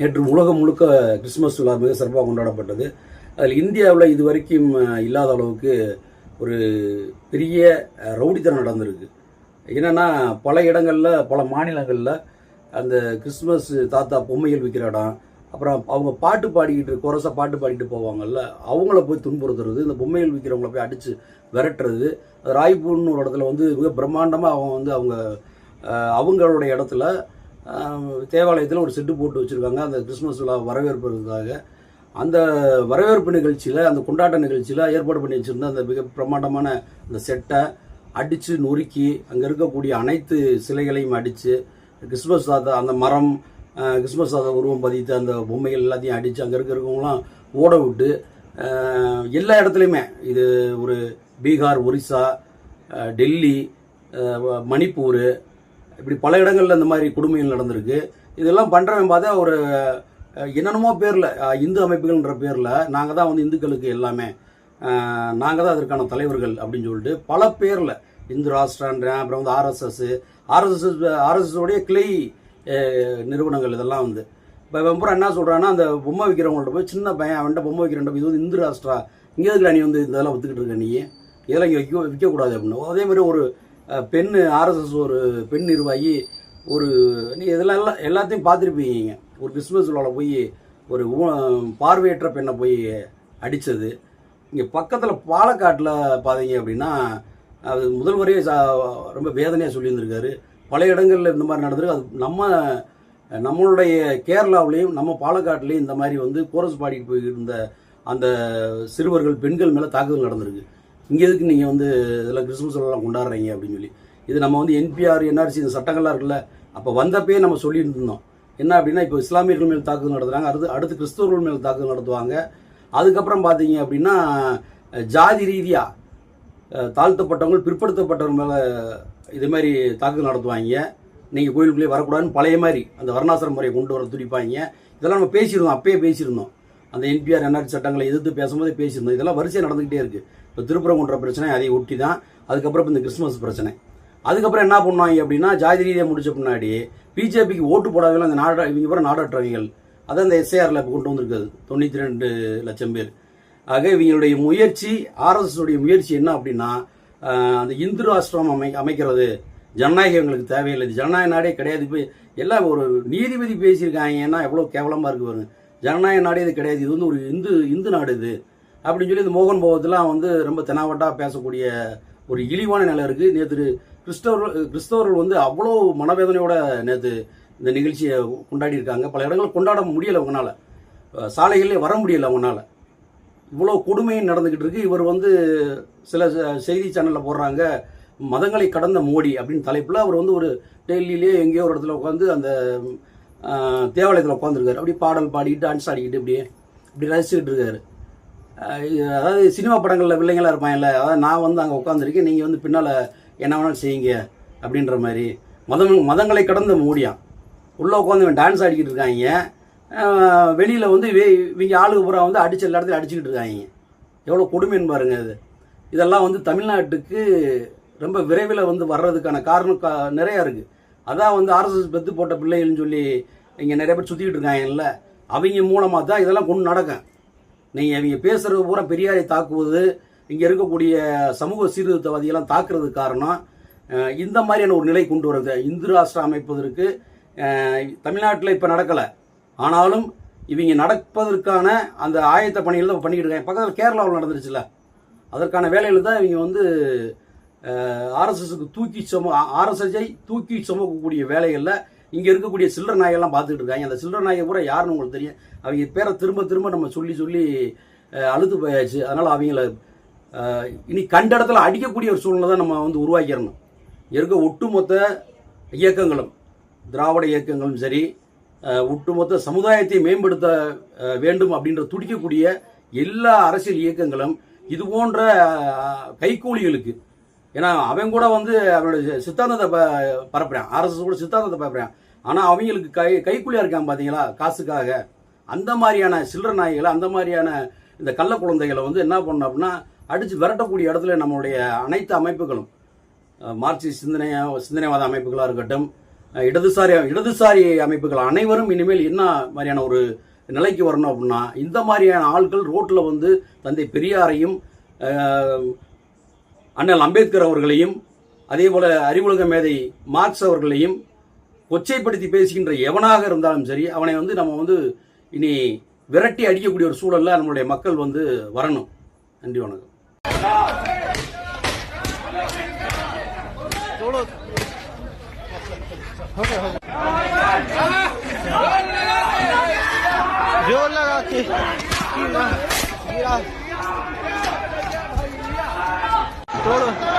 நேற்று உலகம் முழுக்க கிறிஸ்மஸ் விழா மிக சிறப்பாக கொண்டாடப்பட்டது. அதில் இந்தியாவில் இதுவரைக்கும் வரைக்கும் இல்லாத அளவுக்கு ஒரு பெரிய ரவுடித்தனம் நடந்திருக்கு. என்னென்னா பல இடங்களில் பல மாநிலங்களில் அந்த கிறிஸ்மஸ் தாத்தா பொம்மைகள் விற்கிற இடம் அப்புறம் அவங்க பாட்டு பாடிக்கிட்டு குரசா பாட்டு பாடிட்டு போவாங்கல்ல அவங்கள போய் துன்புறுத்துறது இந்த பொம்மைகள் விற்கிறவங்கள போய் அடித்து விரட்டுறது. ராய்பூர்னு ஒரு இடத்துல வந்து மிக பிரம்மாண்டமாக அவங்க வந்து அவங்க அவங்களுடைய இடத்துல தேவாலயத்தில் ஒரு செட்டு போட்டு வச்சுருக்காங்க. அந்த கிறிஸ்மஸ் விழா வரவேற்பதற்காக அந்த வரவேற்பு நிகழ்ச்சியில் அந்த கொண்டாட்ட நிகழ்ச்சியில் ஏற்பாடு பண்ணி வச்சுருந்த அந்த மிக பிரமாண்டமான அந்த செட்டை அடித்து நொறுக்கி அங்கே இருக்கக்கூடிய அனைத்து சிலைகளையும் அடித்து கிறிஸ்மஸ் தாத்தா அந்த மரம் கிறிஸ்மஸ் தாத்தா உருவம் பதித்த அந்த பொம்மைகள் எல்லாத்தையும் அடித்து அங்கே இருக்கிறவங்களாம் ஓட விட்டு எல்லா இடத்துலையுமே. இது ஒரு பீகார் ஒரிசா டெல்லி மணிப்பூர் இப்படி பல இடங்களில் இந்த மாதிரி கொடுமைகள் நடந்திருக்கு. இதெல்லாம் பண்ணுறவன் பார்த்தா ஒரு என்னென்னமோ பேரில் இந்து அமைப்புகள்ன்ற பேரில் நாங்கள் தான் வந்து இந்துக்களுக்கு எல்லாமே நாங்கள் தான் அதற்கான தலைவர்கள் அப்படின்னு சொல்லிட்டு பல பேரில் இந்து ராஷ்டிரான்றேன் அப்புறம் வந்து ஆர்எஸ்எஸ் ஆர்எஸ்எஸ் ஆர்எஸ்எஸ்ஸோடைய கிளை நிறுவனங்கள் இதெல்லாம் வந்து. இப்போ வெம்பரம் என்ன சொல்கிறான்னா அந்த பொம்மை விற்கிறவங்கள்ட்ட போய் சின்ன பையன் அவன்கிட்ட பொம்மை விற்கிறேன் இது வந்து இந்து ராஷ்டிரா இங்கே இருக்கிற நீ வந்து இதெல்லாம் ஒத்துக்கிட்டு இருக்க நீ? இதெல்லாம் இங்கே விற்க விற்கக்கூடாது அப்படின்னு. அதே மாதிரி ஒரு பெண் ஆர்எஸ்எஸ் ஒரு பெண் நிர்வாகி ஒரு நீ இதெல்லாம் எல்லாம் எல்லாத்தையும் பார்த்துருப்பீங்க. ஒரு கிறிஸ்மஸ் விழாவில் போய் ஒரு ஊ- பார்வையற்ற பெண்ணை போய் அடித்தது இங்கே பக்கத்தில் பாலக்காட்டில் பார்த்தீங்க அப்படின்னா அது முதல்வரே சா- ரொம்ப வேதனையாக சொல்லியிருந்திருக்காரு. பல இடங்களில் இந்த மாதிரி நடந்திருக்கு. அது நம்ம நம்மளுடைய கேரளாவிலையும் நம்ம பாலக்காட்டிலையும் இந்த மாதிரி வந்து கோரஸ் பாடிட்டு போயிருந்த அந்த சிறுவர்கள் பெண்கள் மேலே தாக்குதல் நடந்திருக்கு. இங்கே எதுக்கு நீங்கள் வந்து இதெல்லாம் கிறிஸ்துமஸ் எல்லாம் கொண்டாடுறீங்க அப்படின்னு சொல்லி. இது நம்ம வந்து என்பிஆர் என்ஆர்சி இந்த சட்டங்கள்லாம் இருக்குல்ல அப்போ வந்தப்பே நம்ம சொல்லிட்டு இருந்தோம். என்ன அப்படின்னா இப்போ இஸ்லாமியர்கள் மேல் தாக்குதல் நடத்துகிறாங்க அடுத்து அடுத்து கிறிஸ்தவர்கள் மேல் தாக்குதல் நடத்துவாங்க. அதுக்கப்புறம் பார்த்தீங்க அப்படின்னா ஜாதி ரீதியாக தாழ்த்தப்பட்டவங்க பிற்படுத்தப்பட்டவங்க மேலே இது மாதிரி தாக்குதல் நடத்துவாங்க. நீங்கள் கோயிலுக்குள்ளே வரக்கூடாதுன்னு பழைய மாதிரி அந்த வர்ணாசிரம் முறையை கொண்டு வர துடிப்பாங்க. இதெல்லாம் நம்ம பேசியிருந்தோம் அப்பயே பேசியிருந்தோம். அந்த என்பிஆர் என்ஆர்சி சட்டங்களை எதிர்த்து பேசும்போதே பேசியிருந்தோம். இதெல்லாம் வரிசையாக நடந்துக்கிட்டே இருக்குது இப்போ திருப்பரங்குன்ற பிரச்சனை அதை ஒட்டி தான் அதுக்கப்புறம் இந்த கிறிஸ்மஸ் பிரச்சனை. அதுக்கப்புறம் என்ன பண்ணுவாங்க அப்படின்னா ஜாதி ரீதியாக முடிச்ச பின்னாடி பிஜேபிக்கு ஓட்டு போடாதவங்க அந்த நாட இவங்க பூரா நாடாற்றவங்கள் அதான் இந்த எஸ்ஏஆரில் இப்போ கொண்டு வந்திருக்குது தொண்ணூற்றி ரெண்டு லட்சம் பேர். ஆக இவங்களுடைய முயற்சி ஆர்எஸ்எஸ்னுடைய முயற்சி என்ன அப்படின்னா அந்த இந்து ராஷ்டிரம் அமை அமைக்கிறது. ஜனநாயகம் எங்களுக்கு தேவையில்லை. இது ஜனநாயக நாடே கிடையாது. இப்போ எல்லாம் ஒரு நீதிபதி பேசியிருக்காங்கன்னா எவ்வளோ கேவலமாக இருக்கு பாருங்க. ஜனநாயக நாடே இது கிடையாது. இது வந்து ஒரு இந்து இந்து நாடு இது. அப்படின்னு சொல்லி இந்த மோகன் போகத்துலாம் வந்து ரொம்ப தெனாவட்டாக பேசக்கூடிய ஒரு இழிவான நிலை இருக்குது நேற்று கிறிஸ்தவர்கள் கிறிஸ்தவர்கள் வந்து அவ்வளோ மனவேதனையோட நேற்று இந்த நிகழ்ச்சியை கொண்டாடி இருக்காங்க. பல இடங்களில் கொண்டாட முடியலை அவங்களால சாலைகளில் வர முடியலை அவங்களால இவ்வளோ கொடுமையும் நடந்துக்கிட்டு இருக்கு. இவர் வந்து சில செய்தி சேனலில் போடுறாங்க மதங்களை கடந்த மோடி அப்படின்னு தலைப்பில் அவர் வந்து ஒரு டெல்லியிலே எங்கேயோ ஒரு இடத்துல உட்காந்து அந்த தேவாலயத்தில் உட்காந்துருக்காரு அப்படி பாடல் பாடிக்கிட்டு டான்ஸ் ஆடிக்கிட்டு இப்படியே இப்படி ரசிச்சுக்கிட்டு இருக்காரு. அதாவது சினிமா படங்களில் வில்லைங்களாக இருப்பாங்கல்ல அதாவது நான் வந்து அங்கே உட்காந்துருக்கேன் நீங்கள் வந்து பின்னால் என்ன வேணாலும் செய்யுங்க அப்படின்ற மாதிரி. மதம் மதங்களை கடந்த மூடியான். உள்ளே உட்காந்து இவன் டான்ஸ் ஆடிக்கிட்டு இருக்காங்க. வெளியில் வந்து இவங்க ஆளுக்கு புறா வந்து அடிச்ச எல்லா இடத்துலையும் அடிச்சுக்கிட்டு இருக்காங்க. எவ்வளோ கொடுமைன்னு பாருங்க அது. இதெல்லாம் வந்து தமிழ்நாட்டுக்கு ரொம்ப விரைவில் வந்து வர்றதுக்கான காரணம் கா- நிறையா இருக்குது அதான் வந்து ஆர்எஸ்எஸ் பெத்து போட்ட பிள்ளைகள்னு சொல்லி இங்கே நிறைய பேர் சுற்றிக்கிட்டு இருக்காங்கல்ல. அவங்க மூலமாக தான் இதெல்லாம் கொண்டு நடக்கும். நீங்கள் இவங்க பேசுகிறது பூரா பெரியாரை தாக்குவது இங்கே இருக்கக்கூடிய சமூக சீர்திருத்தவாதிகள்லாம் தாக்குறதுக்கு காரணம் இந்த மாதிரியான ஒரு நிலை கொண்டு வருது. இந்து ராஷ்டிரம் அமைப்பதற்கு தமிழ்நாட்டில் இப்போ நடக்கலை. ஆனாலும் இவங்க நடப்பதற்கான அந்த ஆயத்த பணிகள் தான் பண்ணிக்கிட்டு இருக்காங்க. பக்கத்தில் கேரளாவில் நடந்துருச்சுல. அதற்கான வேலையில் தான் இவங்க வந்து ஆர்எஸ்எஸ்க்கு தூக்கி சும ஆர்எஸ்எஸ்ஐ தூக்கி சுமக்கக்கூடிய வேலைகளில் இங்கே இருக்கக்கூடிய சில்லற நாயெல்லாம் பார்த்துக்கிட்டு இருக்காங்க. அந்த சில்லற நாயை பூரா யாருன்னு உங்களுக்கு தெரியும்? அவங்க பேரை திரும்ப திரும்ப நம்ம சொல்லி சொல்லி அழுது அழுத்து போயாச்சு. அதனால் அவங்கள இனி கண்ட இடத்துல அடிக்கக்கூடிய ஒரு சூழ்நிலை தான் நம்ம வந்து உருவாக்கிடணும். இருக்க ஒட்டுமொத்த இயக்கங்களும் திராவிட இயக்கங்களும் சரி ஒட்டுமொத்த சமுதாயத்தை மேம்படுத்த வேண்டும் அப்படின்ற துடிக்கக்கூடிய எல்லா அரசியல் இயக்கங்களும் இது போன்ற கைகூலிகளுக்கு கைக்கூலிகளுக்கு ஏன்னா அவன் கூட வந்து அவனோட சித்தாந்தத்தை ப- பரப்புறான். ஆர்எஸ்எஸ் கூட சித்தாந்தத்தை பரப்புறான். ஆனால் அவங்களுக்கு கை கைக்குள்ளியாக இருக்கான் பார்த்தீங்களா காசுக்காக. அந்த மாதிரியான சில்லற நாய்களை அந்த மாதிரியான இந்த கள்ள குழந்தைகளை வந்து என்ன பண்ணணும் அப்படின்னா அடித்து விரட்டக்கூடிய இடத்துல நம்மளுடைய அனைத்து அமைப்புகளும் மார்க்சிஸ்ட் சிந்தனை சிந்தனைவாத அமைப்புகளாக இருக்கட்டும் இடதுசாரி இடதுசாரி அமைப்புகள் அனைவரும் இனிமேல் என்ன மாதிரியான ஒரு நிலைக்கு வரணும் அப்படின்னா இந்த மாதிரியான ஆட்கள் ரோட்டில் வந்து தந்தை பெரியாரையும் அண்ணல் அம்பேத்கர் அவர்களையும் அதே போல அறிவுலக மேதை மார்க்ஸ் அவர்களையும் கொச்சைப்படுத்தி பேசுகின்ற எவனாக இருந்தாலும் சரி அவனை வந்து நம்ம வந்து இனி விரட்டி அடிக்கக்கூடிய ஒரு சூழல்ல நம்மளுடைய மக்கள் வந்து வரணும் நன்றி வணக்கம் जोर लगा के 说了。